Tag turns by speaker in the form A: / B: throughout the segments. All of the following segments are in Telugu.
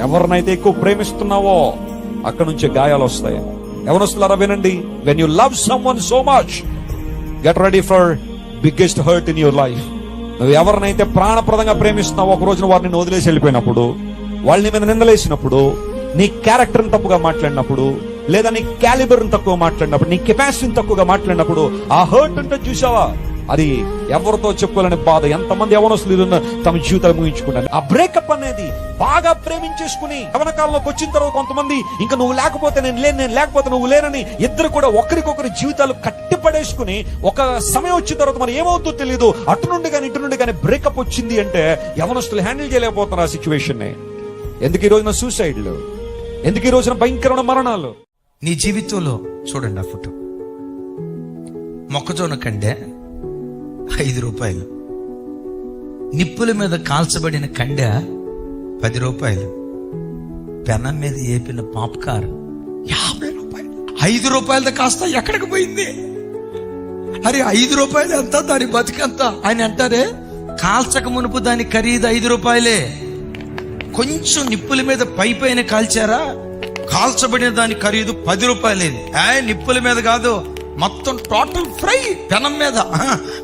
A: ఎవరినైతే ఎక్కువ ప్రేమిస్తున్నావో అక్కడ నుంచి గాయాలు వస్తాయి. ఎవరొస్తున్నారా వినండి. When you love someone so much get ready for biggest hurt in your life నువ్వు ఎవరినైతే ప్రాణప్రదంగా ప్రేమిస్తున్నావో ఒక రోజున వారిని వదిలేసి వెళ్ళిపోయినప్పుడు వాళ్ళని మీద నిందలేసినప్పుడు నీ క్యారెక్టర్ని తప్పుగా మాట్లాడినప్పుడు లేదా నీ క్యాలిబర్ని తక్కువ మాట్లాడినప్పుడు నీ కెపాసిటీని తక్కువగా మాట్లాడినప్పుడు ఆ హర్ట్ అంటే చూసావా అది ఎవరితో చెప్పుకోలేని బాధ. ఎంతమంది ఎవరో తమ జీవితాలు ముగించుకుంటారు ఆ బ్రేకప్ అనేది బాగా ప్రేమించేసుకుని యవనకాలంలోకి వచ్చిన తర్వాత కొంతమంది ఇంకా నువ్వు లేకపోతే నేను లేను నేను లేకపోతే నువ్వు లేనని ఇద్దరు కూడా ఒకరికొకరి జీవితాలు కట్టిపడేసుకుని ఒక సమయం వచ్చిన తర్వాత మరి ఏమవుతుందో తెలియదు అటు నుండి కానీ ఇటు నుండి కానీ బ్రేకప్ వచ్చింది అంటే యవనస్తులు హ్యాండిల్ చేయలేకపోతున్నారు ఆ సిచ్యువేషన్ ఎందుకు ఈ రోజున సూసైడ్లు ఎందుకు ఈ రోజున భయంకరమైన మరణాలు?
B: నీ జీవితంలో చూడండి ఆ ఫోటో. మొక్కజొన్న కండె ఐదు రూపాయలు. నిప్పుల మీద కాల్చబడిన కండె పది రూపాయలు. పెనం మీద ఏపిన పాప్కార్. యాభై రూపాయలు. ఐదు రూపాయలది కాస్త ఎక్కడికి పోయింది? అరే ఐదు రూపాయలు ఎంత? దాని బతికెంత? ఆయన అంటారే కాల్చక మునుపు దాని ఖరీదు ఐదు రూపాయలే. కొంచెం నిప్పుల మీద పై పైన కాల్చారా? కాల్చబడిన దాని ఖరీదు పది రూపాయలేదు. ఏ నిప్పుల మీద కాదు. మొత్తం టోటల్ ఫ్రై పెనం మీద.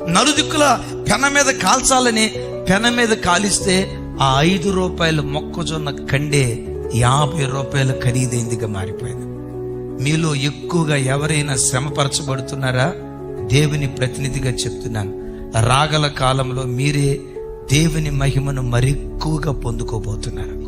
B: నలుదిక్కుల పెనం మీద కాల్చాలని పెనం మీద కాలిస్తే ఆ ఐదు రూపాయల మొక్కజొన్న కండే యాభై రూపాయల ఖరీదైందిగా మారిపోయింది. మీలో ఎక్కువగా ఎవరైనా శ్రమపరచబడుతున్నారా? దేవుని ప్రతినిధిగా చెప్తున్నాను. రాగల కాలంలో మీరే దేవుని మహిమను మరెక్కువగా పొందుకోబోతున్నారు.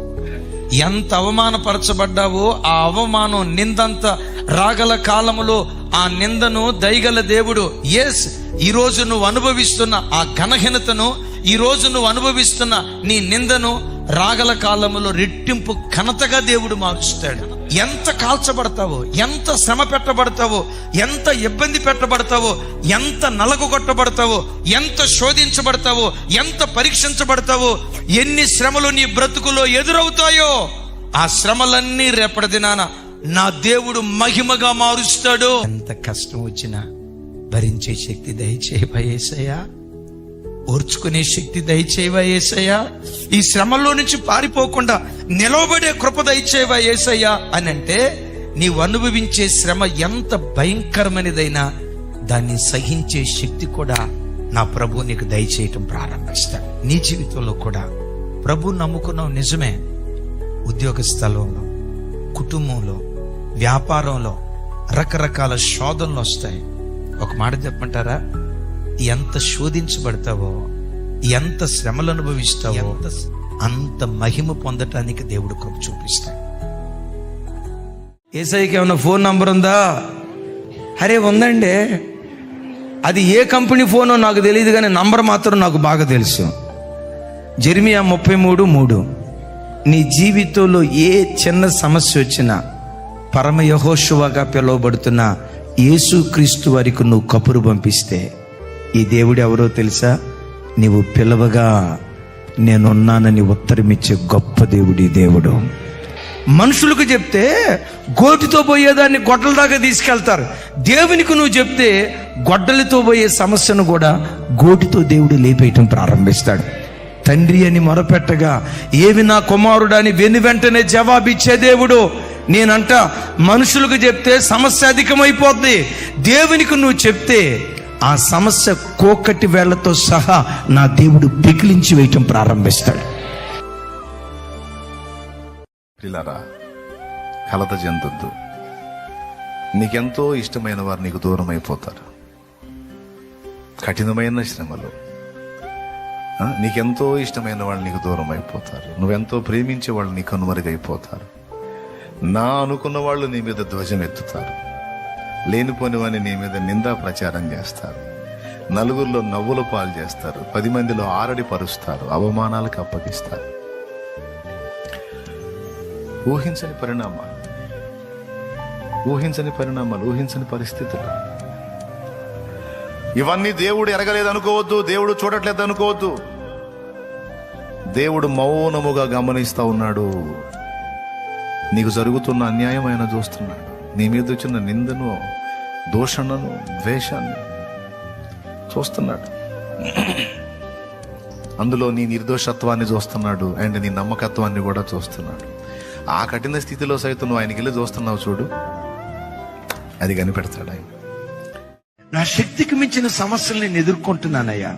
B: ఎంత అవమానపరచబడ్డావో ఆ అవమానం నిందంత రాగల కాలములో ఆ నిందను దయగల దేవుడు ఎస్ ఈ నువ్వు అనుభవిస్తున్న ఆ ఘనహీనతను ఈ రోజు నువ్వు అనుభవిస్తున్న నీ నిందను రాగల కాలంలో రెట్టింపు ఘనతగా దేవుడు మారుస్తాడు. ఎంత కాల్చబడతావో ఎంత శ్రమ పెట్టబడతావో ఎంత ఇబ్బంది పెట్టబడతావో ఎంత నలగొట్టబడతావో ఎంత శోధించబడతావో ఎంత పరీక్షించబడతావో ఎన్ని శ్రమలు నీ బ్రతుకులో ఎదురవుతాయో ఆ శ్రమలన్నీ రేపటి దినాన నా దేవుడు మహిమగా మారుస్తాడు. ఎంత కష్టం వచ్చినా భరించే శక్తి దయచేయసయ్యా ఓర్చుకునే శక్తి దయచేవా ఏసయ్యా? ఈ శ్రమలో నుంచి పారిపోకుండా నిలవబడే కృప దయచేవా ఏసయ్యా? అని అంటే నీవు అనుభవించే శ్రమ ఎంత భయంకరమైనదైనా దాన్ని సహించే శక్తి కూడా నా ప్రభు నీకు దయచేయటం ప్రారంభిస్తాడు. నీ జీవితంలో కూడా ప్రభు నమ్ముకున్నావు నిజమే. ఉద్యోగ స్థలంలో కుటుంబంలో వ్యాపారంలో రకరకాల శోధనలు వస్తాయి. ఒక మాట చెప్పమంటారా? ఎంత శోధించబడతావో ఎంత శ్రమలు అనుభవిస్తావో అంత మహిమ పొందటానికి దేవుడు కృప చూపిస్తాడు. ఏసైకి ఏమైనా ఫోన్ నంబర్ ఉందా? అరే ఉందండి. అది ఏ కంపెనీ ఫోనో నాకు తెలియదు కానీ నంబర్ మాత్రం నాకు బాగా తెలుసు. జెర్మియా ముప్పై మూడు మూడు. నీ జీవితంలో ఏ చిన్న సమస్య వచ్చినా పరమ యహోశువగా పిలువబడుతున్న యేసుక్రీస్తు వారికి నువ్వు కబురు పంపిస్తే ఈ దేవుడు ఎవరో తెలుసా? నీవు పిలవగా నేనున్నానని ఉత్తరమిచ్చే గొప్ప దేవుడి దేవుడు. మనుషులకు చెప్తే గోటితో పోయేదాన్ని గొడ్డల దాకా తీసుకెళ్తారు. దేవునికి నువ్వు చెప్తే గొడ్డలతో పోయే సమస్యను కూడా గోటితో దేవుడు లేపేయటం ప్రారంభిస్తాడు. తండ్రి అని మొరపెట్టగా ఏవి నా కుమారుడని వెను వెంటనే జవాబిచ్చే దేవుడు. నేనంట మనుషులకు చెప్తే సమస్య అధికమైపోద్ది. దేవునికి నువ్వు చెప్తే ఆ సమస్య కోకటి వేళ్ళతో సహా నా దేవుడు పికిలించి వేయటం ప్రారంభిస్తాడు.
C: పిల్లరా కలత చెందొద్దు. నీకెంతో ఇష్టమైన వారు నీకు దూరం అయిపోతారు కఠినమైన శ్రమలు. నీకెంతో ఇష్టమైన వాళ్ళు నీకు దూరం అయిపోతారు నువ్వెంతో ప్రేమించే వాళ్ళు నీకు కనుమరుగైపోతారు. నా అనుకున్న వాళ్ళు నీ మీద ధ్వజం ఎత్తుతారు లేనిపోనివని నీ మీద నిందా ప్రచారం చేస్తారు. నలుగురిలో నవ్వుల పాలు చేస్తారు. పది మందిలో ఆరడి పరుస్తారు. అవమానాలకు అప్పగిస్తారు. ఊహించని పరిణామాలు. ఊహించని పరిణామాలు ఊహించని పరిస్థితులు. ఇవన్నీ దేవుడు ఎరగలేదు అనుకోవద్దు దేవుడు చూడట్లేదు అనుకోవద్దు. దేవుడు మౌనముగా గమనిస్తా ఉన్నాడు. నీకు జరుగుతున్న అన్యాయం ఆయన చూస్తున్నాడు. నీ మీద వచ్చిన నిందను దూషణను ద్వేషాన్ని చూస్తున్నాడు. అందులో నీ నిర్దోషత్వాన్ని చూస్తున్నాడు అండ్ నీ నమ్మకత్వాన్ని కూడా చూస్తున్నాడు. ఆ కఠిన స్థితిలో సైతం నువ్వు ఆయనకి వెళ్ళి చూస్తున్నావు చూడు. అది కనిపెడతాడు ఆయన.
B: నా శక్తికి మించిన సమస్యలు నేను ఎదుర్కొంటున్నానయ్యా.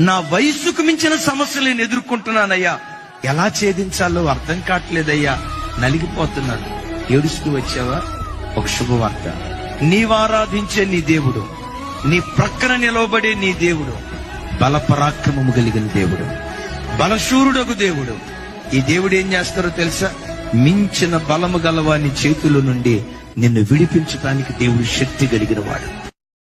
B: నా వయస్సుకు మించిన సమస్యలు నేను ఎదుర్కొంటున్నానయ్యా. ఎలా ఛేదించాలో అర్థం కావట్లేదయ్యా. నలిగిపోతున్నాను ఏడుస్తూ వచ్చావా? ఒక శుభవార్త. నీవారాధించే నీ దేవుడు నీ ప్రక్కన నిలవబడే నీ దేవుడు బల పరాక్రమము కలిగిన దేవుడు బలశూరుడకు దేవుడు. ఈ దేవుడు ఏం చేస్తారో తెలుసా? మించిన బలము గలవాని చేతుల నుండి నిన్ను విడిపించడానికి దేవుడు శక్తి కలిగిన వాడు